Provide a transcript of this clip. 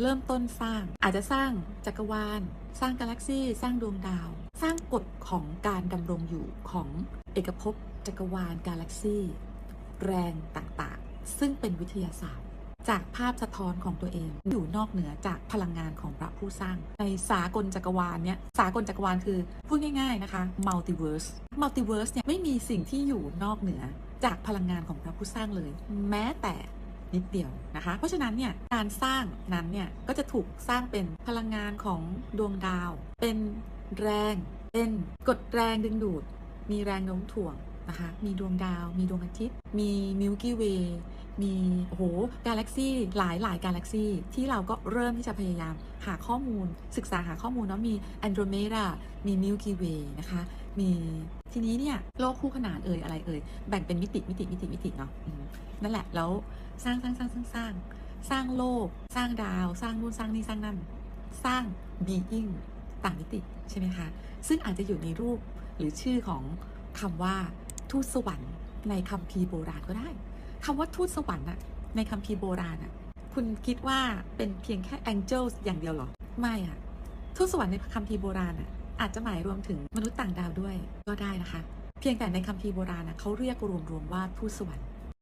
เริ่มต้นสร้างอาจจะสร้างจักรวาล สร้างกาแล็กซี่ สร้างดวงดาว สร้างกฎของการดำรงอยู่ของเอกภพจักรวาลกาแล็กซี่ แรงต่างๆ ซึ่งเป็นวิทยาศาสตร์ จากภาพสะท้อนของตัวเองอยู่นอกเหนือจากพลังงานของพระผู้สร้าง ในสากลจักรวาลเนี่ยสากลจักรวาลคือพูดง่าย ๆนะคะมัลติเวิร์สมัลติเวิร์สเนี่ยไม่มีสิ่งที่อยู่นอกเหนือจากพลังงานของพระผู้สร้างเลย แม้แต่ นิดเดียวนะคะ เพราะฉะนั้นเนี่ยการสร้างนั้นเนี่ยก็จะถูกสร้างเป็นพลังงานของดวงดาว เป็นแรง เป็นกดแรงดึงดูด มีแรงโน้มถ่วงนะคะมีดวงดาว มีดวงอาทิตย์ มีมิลกี้เวย์มีโอ้โหกาแล็กซี่หลายหลายกาแล็กซี่ที่เราก็เริ่มที่จะพยายามหาข้อมูล ศึกษาหาข้อมูลเนาะมีแอนโดรเมดามีมิลกี้เวย์นะคะมีทีนี้เนี่ยโลกคู่ขนานเอ่ยอะไรเอ่ยแบ่งเป็นมิติมิติมิติมิติเนาะนั่นแหละแล้ว สร้างสร้างสร้างสร้างสร้างสร้างโลก สร้างดาว สร้างนู่นสร้างนี่สร้างนั่น สร้าง being ต่างมิติใช่ไหมคะ ซึ่งอาจจะอยู่ในรูปหรือชื่อของคำว่าทูตสวรรค์ในคัมภีร์โบราณก็ได้คำว่าทูตสวรรค์อะในคัมภีร์โบราณอะคุณคิดว่าเป็นเพียงแค่ angels อย่างเดียวหรอ ไม่อะทูตสวรรค์ในคัมภีร์โบราณอะอาจจะหมายรวมถึงมนุษย์ต่างดาวด้วยก็ได้นะคะ เพียงแต่ในคัมภีร์โบราณอะเขาเรียกรวมๆว่าทูตสวรรค์